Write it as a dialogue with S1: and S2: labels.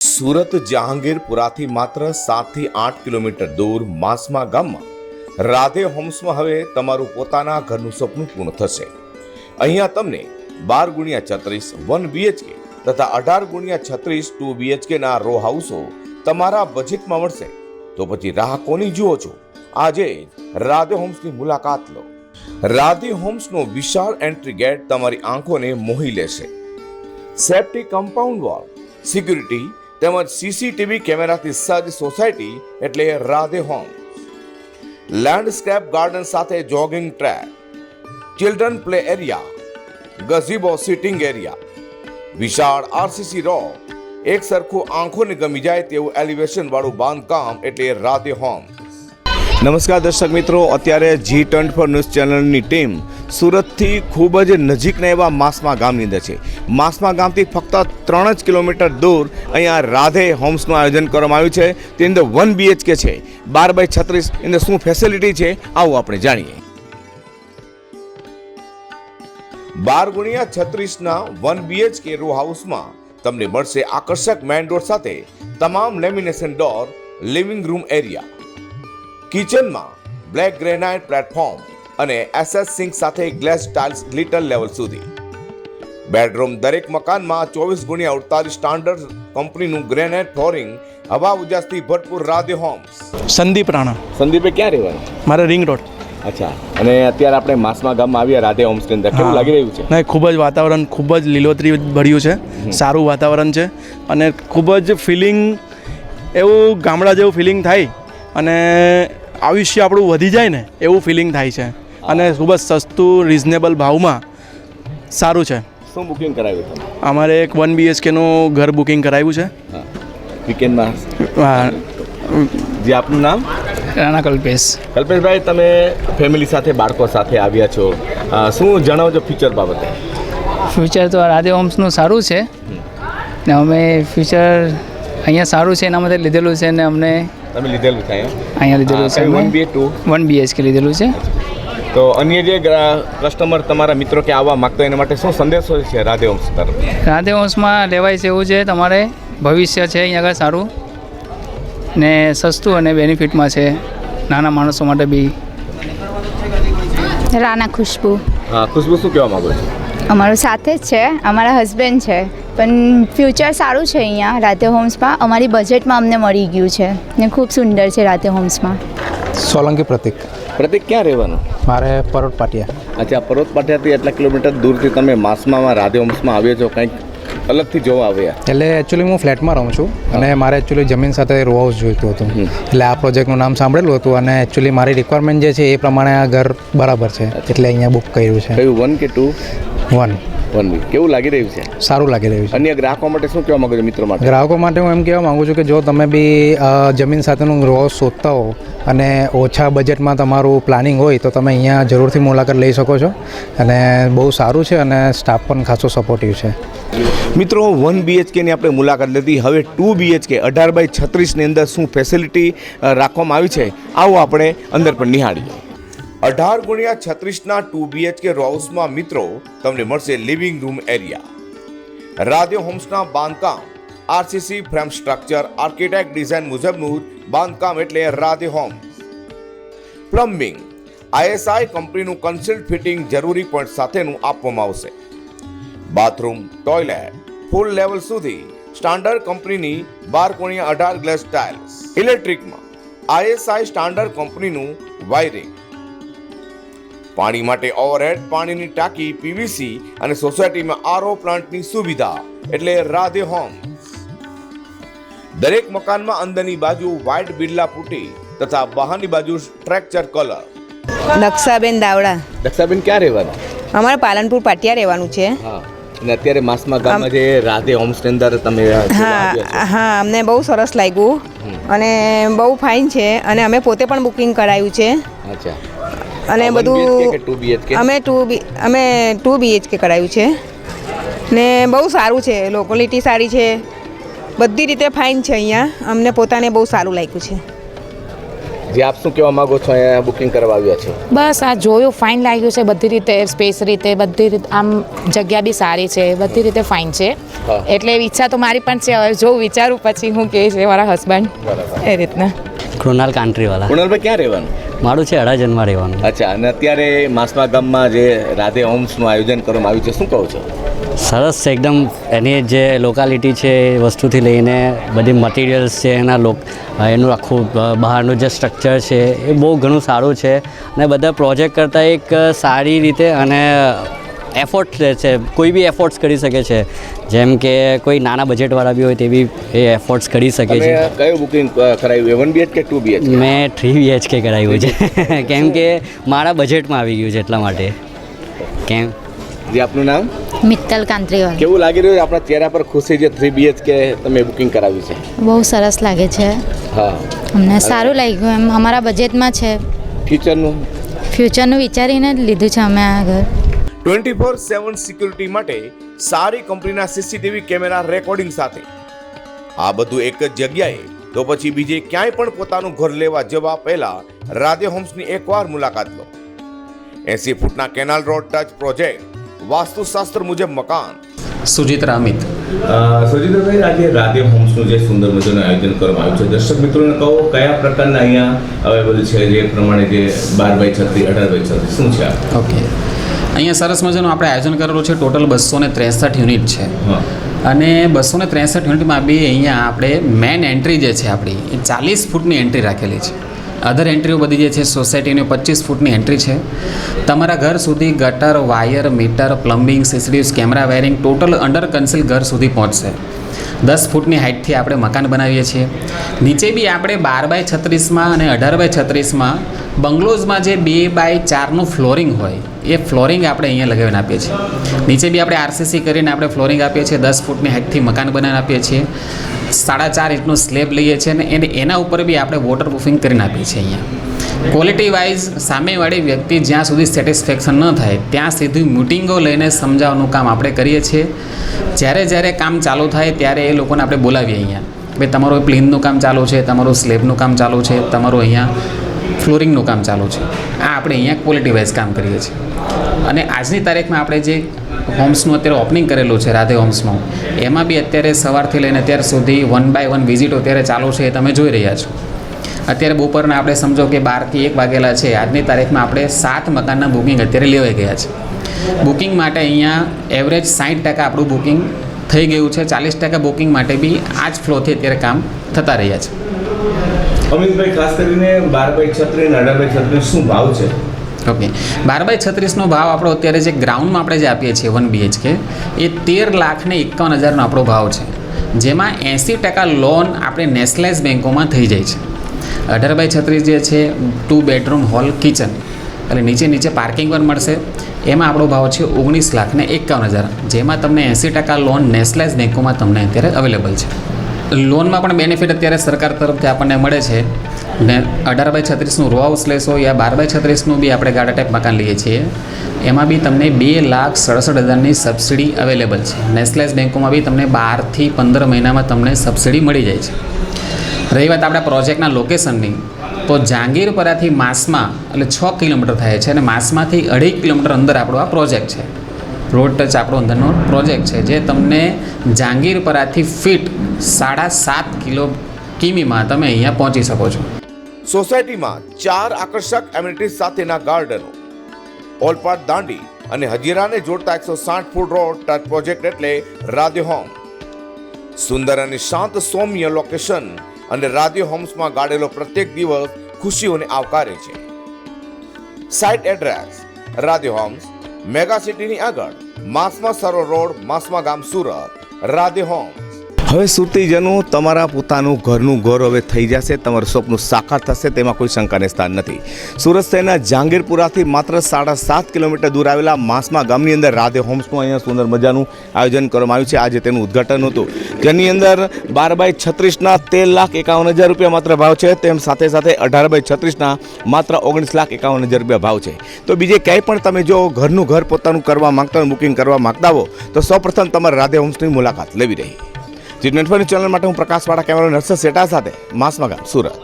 S1: સુરત જહાંગીરપુરાથી માત્ર સાતથી આઠ કિલોમીટર દૂર માસમા ગામમાં રાધે હોમ્સમાં હવે તમારું પોતાના ઘરનું સપનું પૂર્ણ થશે. અહીંયા તમને બાર ગુણ્યા છત્રીસ, વન બીએચકે તથા અઢાર ગુણ્યા છત્રીસ, ટુ બીએચકેના રો હાઉસો તમારા બજેટમાં મળશે. તો પછી રાહ કોની જુઓ છો? આજે રાધે હોમ્સની મુલાકાત લો. રાધે હોમ્સનો વિશાળ એન્ટ્રી ગેટ તમારી આંખોને મોહી લેશે. સેફ્ટી કમ્પાઉન્ડ વોલ સિક્યુરિટી તેમજ સીસીટીવી કેમેરાથી સજ્જ સોસાયટી એટલે રાધે હોમ. લેન્ડસ્કેપ ગાર્ડન સાથે jogging track children play area gazebo sitting area વિશાળ આરસીસી રો એક સરખું આંખોને ગમી જાય તેવું એલિવેશન વાળું બાંધકામ એટલે રાધે હોમ. નમસ્કાર દર્શક મિત્રો, અત્યારે જી ટ્વેન્ટી ફોર ન્યૂઝ ચેનલની ટીમ સુરતથી ખૂબ જ નજીકના એવા માસમા ગામની અંદર છે. માસમા ગામથી ફક્ત ત્રણ જ કિલોમીટર દૂર અહીંયા રાધે હોમ્સનું આયોજન કરવામાં આવ્યું છે. તેની અંદર વન બીએચકે છે. બાર બાય છત્રીસ એની શું ફેસિલિટી છે, આવું આપણે જાણીએ. બાર ગુણ્યા છત્રીસના વન બીએચકે રો હાઉસમાં તમને મળશે આકર્ષક મેઇન રોડ સાથે તમામ lamination door, living room area. કિચનમાં બ્લેક ગ્રેનાઇટ પ્લેટફોર્મ અને એસએસ સિંક સાથે ગ્લેસ ટાઇલ્સ લિટલ લેવલ સુધી. બેડરૂમ દરેક મકાનમાં ચોવીસ ગુણ્યા અડતાલીસ સ્ટાન્ડર્ડ કંપનીનું ગ્રેનાઇટ ફ્લોરિંગ હવા ઉજાસથી ભરપૂર રાધે હોમ્સ.
S2: સંદીપ રાણા.
S1: સંદીપે ક્યાં રહેવાનું?
S2: મારે રિંગ રોડ.
S1: અચ્છા. અને અત્યારે આપણે માસમા ગામમાં આવ્યા રાધે હોમ્સની અંદર. કેવું લાગી રહ્યું છે?
S2: નહીં ખૂબ જ વાતાવરણ ખૂબ જ લીલોતરી ભર્યું છે. સારું વાતાવરણ છે. અને ખૂબ જ ફિલિંગ એવું ગામડા જેવું ફિલિંગ થાય અને આયુષ્ય આપણું વધી જાય ને એવું ફિલિંગ થાય છે. અને ખૂબ જ સસ્તું રિઝનેબલ ભાવમાં સારું છે.
S1: શું બુકિંગ કરાવ્યું તમે?
S2: અમારે એક વન બીએચકેનું ઘર બુકિંગ કરાવ્યું છે.
S1: વીકેન્ડમાં
S2: હા,
S1: જે આપનું નામ?
S3: રાણા કલ્પેશ.
S1: કલ્પેશભાઈ તમે ફેમિલી સાથે બાળકો સાથે આવ્યા છો. શું જણાવજો ફીચર બાબતે?
S3: ફ્યુચર તો રાધે હોમ્સનું સારું છે. ને અમે ફ્યુચર અહીંયા સારું છે એના માટે લીધેલું છે ને અમને
S1: તમે લીધેલું છે
S3: અહીંયા? લીધેલું છે
S1: one B two
S3: one BHK લીધેલું છે.
S1: તો અન્ય જે કસ્ટમર તમારા મિત્રો કે આવવા માંગતો એના માટે શું સંદેશો છે રાધે વંશ તરફ
S3: રાધે હોમ્સમાં લેવાય છે એવું છે તમારે ભવિષ્ય છે અહીંયા આગળ સારું ને સસ્તું અને બેનિફિટમાં છે નાના માણસો માટે બી.
S4: રાના ખુશ્બુ.
S1: હા ખુશ્બુ શું કહેવા માગો છો?
S4: અમારું સાથે જ છે અમારા હસબન્ડ છે પણ ફ્યુચર સારું છે અહીંયા રાધે હોમ્સમાં અમારી બજેટમાં અમને મળી ગયું છે ને ખૂબ સુંદર છે રાધે હોમ્સમાં
S5: સોલંકી પ્રતિક.
S1: પ્રતિક ક્યાં રહેવાનું?
S5: મારે પરોટ પાટિયા.
S1: અચ્છા પરોટ પાટિયાથી એટલા કિલોમીટર દૂરથી તમે માસમાં રાધે હોમ્સમાં આવ્યો છો કંઈક અલગથી જોવા આવ્યા?
S5: એટલે એકચ્યુઅલી હું ફ્લેટમાં રહું છું અને મારે એકચ્યુઅલી જમીન સાથે રો હાઉસ જોઈતું હતું. એટલે આ પ્રોજેક્ટનું નામ સાંભળેલું હતું અને એકચ્યુઅલી મારી રિક્વાયરમેન્ટ જે છે એ પ્રમાણે આ ઘર બરાબર છે. એટલે અહીંયા બુક કર્યું છે.
S1: કયું વન કે ટુ
S5: વન
S1: વન કેવું લાગી રહ્યું છે?
S5: સારું લાગી રહ્યું છે.
S1: અન્ય ગ્રાહકો માટે શું કહેવા માંગો છો મિત્રો માટે?
S5: ગ્રાહકો માટે હું એમ કહેવા માગું છું કે જો તમે બી જમીન સાથેનું રો શોધતા હો અને ઓછા બજેટમાં તમારું પ્લાનિંગ હોય તો તમે અહીંયા જરૂરથી મુલાકાત લઈ શકો છો. અને બહુ સારું છે અને સ્ટાફ પણ ખાસો સપોર્ટિવ છે.
S1: મિત્રો વન બીએચકેની આપણે મુલાકાત લીધી. હવે ટુ બીએચકે અઢાર બાય છત્રીસની અંદર શું ફેસિલિટી રાખવામાં આવી છે આવું આપણે અંદર પણ નિહાળીએ. અઢાર ગુણ્યા છત્રીસના ટુ બીએચકે હાઉસમાં મિત્રો તમને મળશે લિવિંગ રૂમ એરિયા. રાધે હોમ્સના બાંધકામ. RCC frame structure, architect design મુજબનું બાંધકામ એટલે રાધે હોમ્સ. પ્લમ્બિંગ. આઈએસઆઈ કંપનીનું કન્સિલ્ડ ફિટિંગ જરૂરી પોઈન્ટ સાથેનું આપવામાં આવશે. Bathroom, toilet. ફૂલ લેવલ સુધી સ્ટાન્ડર્ડ કંપનીની બાર કોણિયા અઢાર ગ્લેસ ટાઇલ્સ. ઇલેક્ટ્રિકમાં. આઈએસઆઈ સ્ટાન્ડર્ડ કંપનીનું વાયરિંગ. પાણી માટે ઓવરહેડ પાણીની ટાંકી પીવીસી અને સોસાયટીમાં આરો પ્લાન્ટની સુવિધા. એટલે રાધે હોમ. દરેક મકાનમાં અંદરની બાજુ વ્હાઇટ બિરલા પુટી તથા બહારની બાજુ સ્ટ્રક્ચર કલર
S6: દક્ષાબેન દાવડા.
S1: દક્ષાબેન ક્યાં રહેવાનું?
S6: અમારે પાલનપુર પાટિયા રહેવાનું છે.
S1: અને અત્યારે માસમાં ગામમાં જે રાધે હોમ્સની અંદર તમે
S6: હા હા અમને બહુ સરસ લાગ્યું. અને બહુ ફાઇન છે. અને અમે પોતે પણ બુકિંગ કરાયું છે.
S1: અચ્છા.
S6: અને બધું અમે ટુ બી અમે ટુ બીએચકે કરાયું છે. ને બહુ સારું છે લોકોલિટી સારી છે. બધી રીતે ફાઇન છે અહીંયા. અમને પોતાને બહુ સારું લાગ્યું છે.
S1: જે આપ શું કહેવા માંગો છો અહીંયા બુકિંગ કરવા આવ્યા છો?
S7: બસ આ જોયું ફાઇન લાગ્યું છે. બધી રીતે સ્પેસ રીતે બધી રીતે આમ જગ્યા બી સારી છે. બધી રીતે ફાઇન છે. એટલે ઈચ્છા તો મારી પણ છે. હવે જોઉં વિચારું પછી હું કહે છે મારા હસબન્ડ એ રીતના.
S8: કૃણાલ કાંટ્રીવાલા.
S1: કૃણાલભાઈ ક્યાં રહેવાનું?
S8: મારું છે અડાજનમાં રહેવાનું.
S1: અચ્છા અને અત્યારે માસમા ગામમાં જે રાધે હોમ્સનું આયોજન કરવામાં આવ્યું છે શું કહો છો?
S8: સરસ છે એકદમ એની જે લોકાલિટી છે એ વસ્તુથી લઈને બધી મટીરિયલ્સ છે એના લોક એનું આખું બહારનું જે સ્ટ્રક્ચર છે એ બહુ ઘણું સારું છે. અને બધા પ્રોજેક્ટ કરતાં એક સારી રીતે અને એફોર્ટ છે કોઈ બી એફોર્ટ્સ કરી શકે છે જેમ કે કોઈ નાના બજેટવાળા બી હોય તે બી એ એફોર્ટ્સ કરી શકે છે.
S1: કયું બુકિંગ કરાવ્યું વન બીએચકે ટુ બીએચ
S8: મેં થ્રી બીએચકે કરાવ્યું છે. કેમ કે મારા બજેટમાં આવી ગયું છે એટલા માટે. કેમ?
S1: જે આપનું નામ?
S4: મિત્તલ કાંત્રીવાલ.
S1: કેવું લાગી રહ્યું છે આપણા ચહેરા પર ખુશી છે થ્રી બીએચકે તમે બુકિંગ કરાવ્યું છે?
S4: બહુ સરસ લાગે છે.
S1: હા.
S4: અમને સારું લાગ્યું એમ. અમારા બજેટમાં છે.
S1: ફ્યુચરનું
S4: ફ્યુચરનું વિચારીને જ લીધું છે અમે આ ઘર
S1: ટ્વેન્ટી ફોર સેવન સિક્યુરિટી માટે સારી કંપનીના સીસીટીવી કેમેરા રેકોર્ડિંગ સાથે. આ બધું એક જ જગ્યાએ તો પછી બીજે ક્યાંય પણ પોતાનું ઘર લેવા જવા પહેલા રાધે હોમ્સની એકવાર મુલાકાત લો. એસી ફૂટના કેનાલ રોડ ટચ પ્રોજેક્ટ વાસ્તુશાસ્ત્ર મુજબ મકાન.
S9: સુજીત રામિત.
S1: સુજીતભાઈ આજે રાધે હોમ્સનું જે સુંદર મજાનું આયોજન કરવામાં આવ્યું છે દર્શક મિત્રોને કહો કયા પ્રકારના અહીંયા અવેલેબલ છે? જે પ્રમાણે જે બાર બાય છત્રીસ અઢાર બાય છત્રીસ શું છે
S9: ઓકે. અહીંયા સરસ મજાનું આપણે આયોજન કરેલું છે. ટોટલ બસો ને ત્રેસઠ યુનિટ છે. અને બસો ને ત્રેસઠ યુનિટમાં બી અહીંયા આપણે મેન એન્ટ્રી જે છે આપણી એ ચાલીસ ફૂટની એન્ટ્રી રાખેલી છે. અધર એન્ટ્રીઓ બધી જે છે સોસાયટીની પચીસ ફૂટની એન્ટ્રી છે. તમારા ઘર સુધી ગટર wire meter plumbing CCTVs camera wiring total under conceal ઘર સુધી પહોંચશે. દસ ફૂટની હાઇટથી આપણે મકાન બનાવીએ છીએ. નીચે બી આપણે બાર બાય છત્રીસમાં અને અઢાર બાય છત્રીસમાં બંગલોઝમાં જે બે બાય ચારનું ફ્લોરિંગ હોય, એ ફ્લોરિંગ આપણે અહીંયા લગાવીને આપીએ છીએ. નીચે બી આપણે આરસીસી કરીને આપણે ફ્લોરિંગ આપીએ છીએ. દસ ફૂટની હાઇટથી મકાન બનાવીને આપીએ છીએ. સાડા ચાર ઇંચનું સ્લેબ લઈએ છીએ અને એને એના ઉપર બી આપણે વોટરપ્રૂફિંગ કરીને આપીએ છીએ અહીંયા. ક્વોલિટી વાઇઝ સામેવાળી વ્યક્તિ જ્યાં સુધી સેટિસ્ફેક્શન ન થાય, ત્યાં સુધી મીટિંગો લઈને સમજાવવાનું કામ આપણે કરીએ છીએ. જ્યારે જ્યારે કામ ચાલુ થાય, ત્યારે એ લોકોને આપણે બોલાવીએ અહીંયા. ભાઈ, તમારું પ્લેનનું કામ ચાલુ છે, તમારું સ્લેબનું કામ ચાલુ છે, તમારું અહીંયા ફ્લોરિંગનું કામ ચાલુ છે. આ આપણે અહીંયા ક્વોલિટી વાઇઝ કામ કરીએ છીએ. અને આજની તારીખમાં આપણે જે હોમ્સનું અત્યારે ઓપનિંગ કરેલું છે, રાધે હોમ્સનું એમાં બી અત્યારે સવારથી લઈને અત્યાર સુધી વન બાય વન વિઝિટો અત્યારે ચાલુ છે એ તમે જોઈ રહ્યા છો. અત્યારે બપોરના આપણે સમજો કે બારથી એક વાગેલા છે. આજની તારીખમાં આપણે સાત મકાનના બુકિંગ અત્યારે લેવાઈ ગયા છે. બુકિંગ માટે અહીંયા એવરેજ સાઠ ટકા આપણું બુકિંગ થઈ ગયું છે. ચાલીસ ટકા બુકિંગ માટે બી આ જ ફ્લોથી અત્યારે કામ થતા રહ્યા છે.
S1: અમિતભાઈ, ખાસ કરીને બાર બાય છત્રીસ અને અઢાર બાય છત્રીસ શું ભાવ છે?
S9: ઓકે બાર બાય છત્રીસનો ભાવ આપણો અત્યારે જે ગ્રાઉન્ડમાં આપણે જે આપીએ છીએ વન બીએચકે એ તેર લાખ ને એકાવન હજારનો આપણો ભાવ છે. જેમાં એંસી ટકા લોન આપણે નેશનલાઇઝ બેન્કોમાં થઈ જાય છે. અઢાર બાય છત્રીસ જે છે ટુ બેડરૂમ હોલ કિચન એટલે નીચે નીચે પાર્કિંગ પણ મળશે. એમાં આપણો ભાવ છે ઓગણીસ લાખ ને એકાવન હજાર. જેમાં તમને એંસી ટકા લોન નેશનલાઇઝ બેન્કોમાં તમને અત્યારે અવેલેબલ છે. લોનમાં પણ બેનિફિટ અત્યારે સરકાર તરફથી આપણને મળે છે. ને અઢાર બાય છત્રીસનું રો હાઉસ લેશો યા બાર બાય છત્રીસનું બી આપણે ગાડા ટાઈપ મકાન લઈએ છીએ. એમાં બી તમને બે લાખ સડસઠ હજારની સબસિડી અવેલેબલ છે. નેશનલાઇઝ બેન્કોમાં બી તમને બારથી પંદર મહિનામાં તમને સબસિડી મળી જાય છે. રહી વાત આપણા પ્રોજેક્ટના લોકેશનની તો જહાંગીરપરાથી માસમાં એટલે છ કિલોમીટર થાય છે અને માસમાંથી અઢી કિલોમીટર અંદર આપણો આ પ્રોજેક્ટ છે. રોડ ટચ આપણો અંદરનો પ્રોજેક્ટ છે, જે તમને જહાંગીરપરાથી ફીટ સાડા સાત કિલો કિમીમાં તમે અહીંયા પહોંચી શકો છો.
S1: સોસાયટીમાં ચાર આકર્ષક એમિનિટીઝ સાથેના ગાર્ડનો ઓલપાડ દાંડી અને હજીરાને જોડતા એકસો સાઠ ફૂટ રોડ ટચ પ્રોજેક્ટ એટલે રાધે હોમ સુંદર અને શાંત સૌમ્ય લોકેશન અને રાધે હોમ્સમાં ગાળેલો પ્રત્યેક દિવસ ખુશીઓને આવકારે છે. Site address Radhe homes mega સિટીની આગળ માસમા સરો રોડ માસમા ગામ સુરત રાધે હોમ્સ હવે સુરતીજનો તમારા પોતાનું ઘરનું ઘર હવે થઈ જશે, તમારું સ્વપ્ન સાકાર થશે, તેમાં કોઈ શંકાને સ્થાન નથી. સુરત શહેરના જહાંગીરપુરાથી માત્ર સાડા સાત કિલોમીટર દૂર આવેલા માસમા ગામની અંદર રાધે હોમ્સનું અહીંયા સુંદર મજાનું આયોજન કરવામાં આવ્યું છે. આજે તેનું ઉદ્ઘાટન હતું. જેની અંદર બાર બાય છત્રીસના તેર લાખ એકાવન હજાર રૂપિયા માત્ર ભાવ છે. તેમ સાથે સાથે અઢાર બાય છત્રીસના માત્ર ઓગણીસ લાખ એકાવન હજાર રૂપિયા ભાવ છે. તો બીજે ક્યાંય પણ તમે જો ઘરનું ઘર પોતાનું કરવા માગતા હોય, બુકિંગ કરવા માગતા હો, તો સૌપ્રથમ તમારે રાધે હોમ્સની મુલાકાત લેવી રહી. જી ટ્વેન્ટી ચેનલ માટે હું પ્રકાશવાળા કેમેરા નર્સ સેટા સાથે માસમા ગામ સુરત.